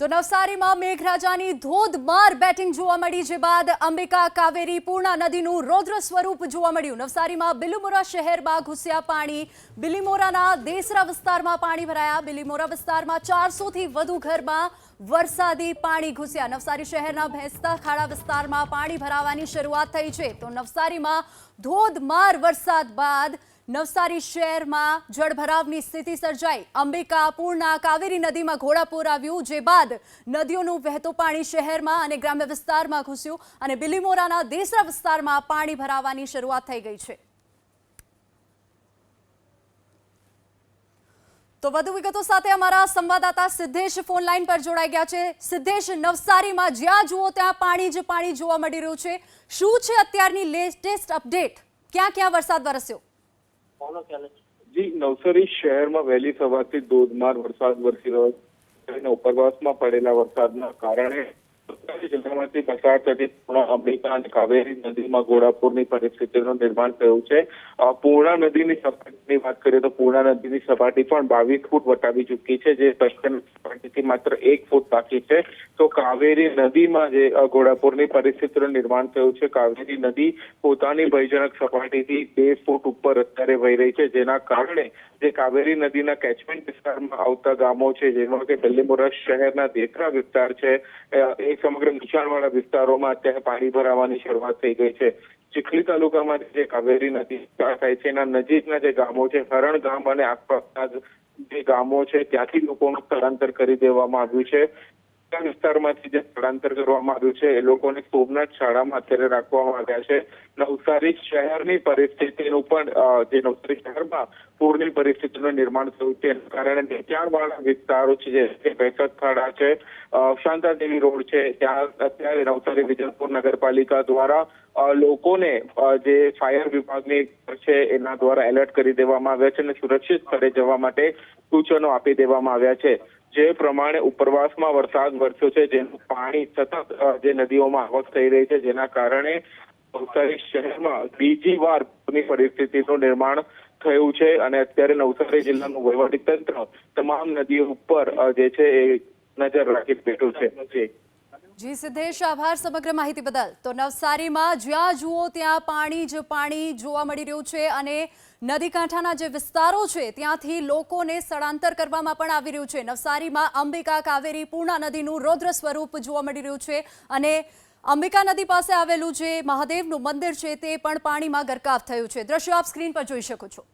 તો નવસારીમાં મેઘરાજાની ધોધમાર બેટિંગ જોવા મળી, જે બાદ અંબિકા કાવેરી પૂર્ણા નદીનું રૌદ્ર સ્વરૂપ જોવા મળ્યું. નવસારીમાં બિલીમોરા શહેરમાં ઘૂસ્યા પાણી, બિલીમોરાના દેસરા વિસ્તારમાં પાણી ભરાયા. બિલીમોરા વિસ્તારમાં ચારસોથી વધુ ઘરમાં વરસાદી પાણી ઘૂસ્યા. નવસારી શહેરના ભેંસતા ખાડા વિસ્તારમાં પાણી ભરાવાની શરૂઆત થઈ છે. તો નવસારીમાં ધોધમાર વરસાદ બાદ નવસારી શહેરમાં જળભરાવની સ્થિતિ સર્જાઈ. અંબિકા પૂર્ણા કાવેરી નદીમાં ઘોડાપૂર આવ્યું જે બાદ નદીઓનું વહેતું પાણી શહેરમાં અને ગ્રામ્ય વિસ્તારમાં ઘૂસ્યું અને બિલીમોરાના દેસરા વિસ્તારમાં પાણી ભરાવાની શરૂઆત થઈ ગઈ છે. તો વધુ વિગતો સાથે અમારા સંવાદદાતા સિદ્ધેશ ફોન લાઈન પર જોડાઈ ગયા છે. સિદ્ધેશ, નવસારીમાં જ્યાં જુઓ ત્યાં પાણી જ પાણી જોવા મળી રહ્યું છે. શું છે અત્યારની લેટેસ્ટ અપડેટ? ક્યાં ક્યાં વરસાદ વરસ્યો? જી નવસારી શહેરમાં વહેલી સવારથી ધોધમાર વરસાદ વરસી રહ્યો છે ઉપરવાસમાં પડેલા વરસાદના કારણે નવસારી જિલ્લામાંથી પસાર થતી પૂર્ણ અંબિકા અને કાવેરી નદીમાં ઘોડાપુરની પરિસ્થિતિનું નિર્માણ થયું છે. પૂર્ણા નદીની સપાટીની વાત કરીએ તો પૂર્ણા નદીની સપાટી પણ બાવીસ ફૂટ વટાવી ચૂકી છે, જે સપાટીથી માત્ર એક ફૂટ બાકી છે. તો કાવેરી નદીમાં જે ઘોડાપુરની પરિસ્થિતિનું નિર્માણ થયું છે, કાવેરી નદી પોતાની ભયજનક સપાટીથી બે ફૂટ ઉપર અત્યારે વહી રહી છે, જેના કારણે જે કાવેરી નદીના કેચમેન્ટ વિસ્તારમાં આવતા ગામો છે, જેમાં કે બલ્લીમોરા શહેરના દેખરા વિસ્તાર છે એ સમગ્ર નીચાણવાળા વિસ્તારોમાં અત્યારે પાણી ભરાવાની શરૂઆત થઈ ગઈ છે. ચીખલી તાલુકામાં જે કાવેરી નદી થાય છે, એના નજીકના જે ગામો છે, હરણ ગામ અને આસપાસના જે ગામો છે, ત્યાંથી લોકોનું સ્થળાંતર કરી દેવામાં આવ્યું છે. આ વિસ્તારમાંથી જે સ્થળાંતર કરવામાં આવ્યું છે, એ લોકોને સોમનાથ શાળામાં અત્યારે રાખવામાં આવ્યા છે. નવસારી શહેરની પરિસ્થિતિનું પણ જે નવસારી શહેરમાં પૂરની પરિસ્થિતિનું નિર્માણ થયું છે, એના કારણે નીચાણવાળા વિસ્તારો છે, જે ભેસત ખાડા છે શાંતાદેવી રોડ છે, ત્યાં અત્યારે નવસારી વિજયપુર નગરપાલિકા દ્વારા લોકોને જે ફાયર વિભાગની છે, એના દ્વારા એલર્ટ કરી દેવામાં આવ્યા છે અને સુરક્ષિત સ્થળે જવા માટે સૂચનો આપી દેવામાં આવ્યા છે. જે પ્રમાણે ઉપરવાસમાં વરસાદ વરસ્યો છે, જેનું પાણી સતત જે નદીઓમાં આવક થઈ રહી છે, જેના કારણે નવસારી શહેરમાં બીજી વાર પૂરની પરિસ્થિતિનું નિર્માણ થયું છે અને અત્યારે નવસારી જિલ્લાનું વહીવટી તંત્ર તમામ નદીઓ ઉપર જે છે એ નજર રાખી બેઠું છે. જી સિદ્ધેશ, આભાર સમગ્ર માહિતી બદલ. તો નવસારીમાં જ્યાં જુઓ ત્યાં પાણી જ પાણી જોવા મળી રહ્યું છે અને નદી કાંઠાના જે વિસ્તારો છે ત્યાંથી લોકોને સ્થળાંતર કરવામાં પણ આવી રહ્યું છે. નવસારીમાં અંબિકા કાવેરી પૂર્ણા નદીનું રૌદ્ર સ્વરૂપ જોવા મળી રહ્યું છે અને અંબિકા નદી પાસે આવેલું જે મહાદેવનું મંદિર છે તે પણ પાણીમાં ગરકાવ થયું છે. દ્રશ્યો આપ સ્ક્રીન પર જોઈ શકો છો.